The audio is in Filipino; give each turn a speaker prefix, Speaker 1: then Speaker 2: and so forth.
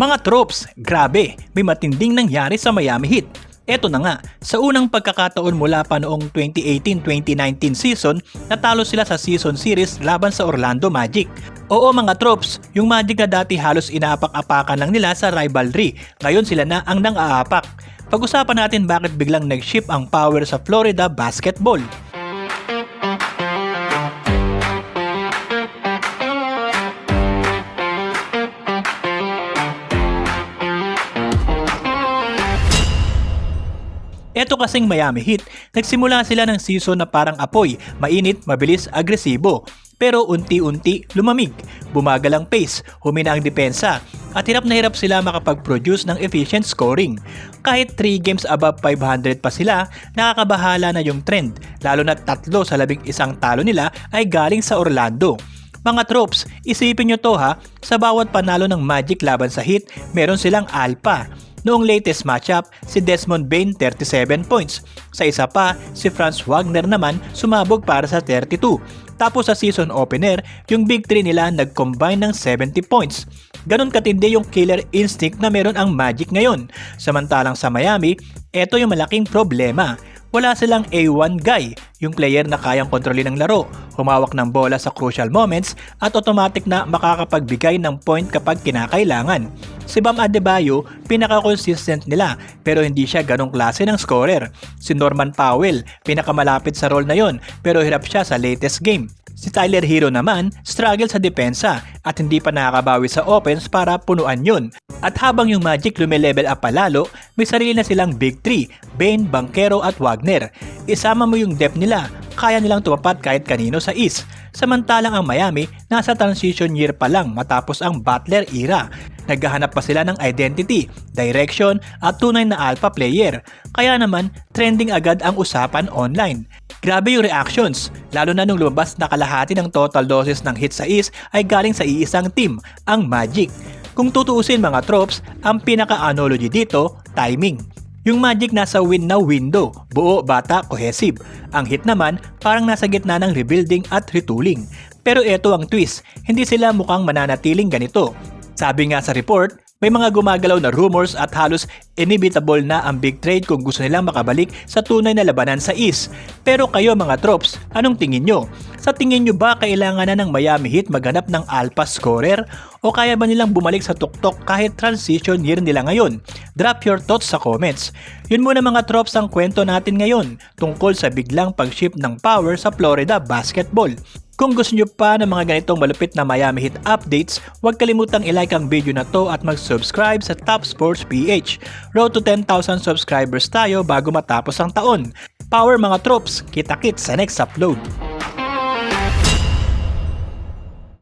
Speaker 1: Mga troops, grabe, may matinding nangyari sa Miami Heat. Eto na nga, sa unang pagkakataon mula pa noong 2018-2019 season, natalo sila sa season series laban sa Orlando Magic. Oo mga troops, yung Magic na dati halos inaapak-apakan lang nila sa rivalry, ngayon sila na ang nang-aapak. Pag-usapan natin bakit biglang nag-ship ang power sa Florida basketball. Eto kasing Miami Heat, nagsimula sila ng season na parang apoy, mainit, mabilis, agresibo. Pero unti-unti lumamig, bumagal ang pace, humina ang depensa, at hirap na hirap sila makapag-produce ng efficient scoring. Kahit 3 games above 500 pa sila, nakakabahala na yung trend, lalo na tatlo sa labing isang talo nila ay galing sa Orlando. Mga tropes, isipin nyo to ha, sa bawat panalo ng Magic laban sa Heat, meron silang alpha. Noong latest matchup, si Desmond Bain 37 points. Sa isa pa, si Franz Wagner naman sumabog para sa 32. Tapos sa season opener, yung Big 3 nila nag-combine ng 70 points. Ganon katindi yung killer instinct na meron ang Magic ngayon. Samantalang sa Miami, eto yung malaking problema. Wala silang A1 guy, yung player na kayang kontrolin ng laro, humawak ng bola sa crucial moments at automatic na makakapagbigay ng point kapag kinakailangan. Si Bam Adebayo, pinaka-consistent nila pero hindi siya ganong klase ng scorer. Si Norman Powell, pinakamalapit sa role na yon pero hirap siya sa latest game. Si Tyler Hero naman, struggle sa depensa at hindi pa nakakabawi sa offense para punuan yun. At habang yung Magic lumilevel up palalo, may sarili na silang Big 3, Bane, Bankero at Wagner. Isama mo yung depth nila, kaya nilang tumapat kahit kanino sa East. Samantalang ang Miami, nasa transition year pa lang matapos ang Butler era. Naghahanap pa sila ng identity, direction at tunay na alpha player. Kaya naman, trending agad ang usapan online. Grabe yung reactions, lalo na nung lumabas na kalahati ng total doses ng hit sa East ay galing sa iisang team, ang Magic. Kung tutuusin mga tropes, ang pinaka-analogy dito, timing. Yung Magic nasa win na window, buo, bata, cohesive. Ang hit naman, parang nasa gitna ng rebuilding at retooling. Pero ito ang twist, hindi sila mukhang mananatiling ganito. Sabi nga sa report, may mga gumagalaw na rumors at halos inevitable na ang big trade kung gusto nilang makabalik sa tunay na labanan sa East. Pero kayo mga tropes, anong tingin nyo? Sa tingin nyo ba kailangan na ng Miami Heat maghanap ng alpha scorer? O kaya ba nilang bumalik sa tuktok kahit transition year nila ngayon? Drop your thoughts sa comments. Yun muna mga tropes ang kwento natin ngayon tungkol sa biglang pag-ship ng power sa Florida basketball. Kung gusto nyo pa ng mga ganitong malupit na Miami Heat updates, huwag kalimutang i-like ang video na to at mag-subscribe sa Top Sports PH. Road to 10,000 subscribers tayo bago matapos ang taon. Power mga tropes, kita-kits sa next upload.